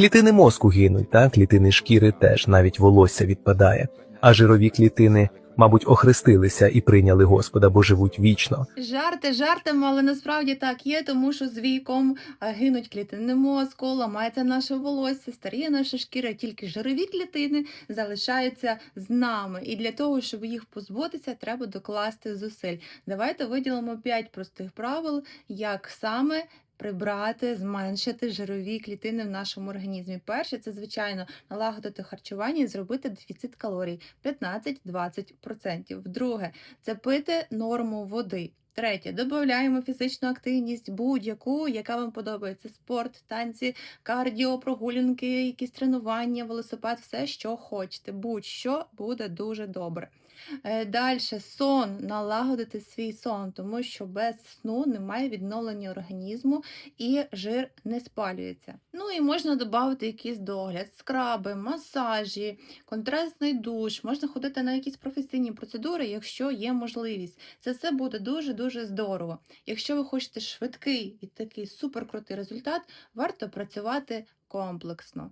Клітини мозку гинуть, та клітини шкіри теж, навіть волосся відпадає. А жирові клітини, мабуть, охрестилися і прийняли Господа, бо живуть вічно. Жарти жартами, але насправді так є, тому що з віком е, гинуть клітини мозку, ламається наше волосся, старіє наша шкіра, тільки жирові клітини залишаються з нами. І для того, щоб їх позбутися, треба докласти зусиль. Давайте виділимо 5 простих правил, як саме. Прибрати, зменшити жирові клітини в нашому організмі. Перше, це звичайно налагодити харчування і зробити дефіцит калорій 15-20%. Друге, це пити норму води. Третє, додаємо фізичну активність будь-яку, яка вам подобається: спорт, танці, кардіо, прогулянки, якісь тренування, велосипед, все, що хочете. Будь-що буде дуже добре. Далі сон, налагодити свій сон, тому що без сну немає відновлення організму і жир не спалюється. Ну і можна додати якийсь догляд, скраби, масажі, контрастний душ, можна ходити на якісь професійні процедури, якщо є можливість. Це все буде дуже-дуже здорово. Якщо ви хочете швидкий і такий суперкрутий результат, варто працювати комплексно.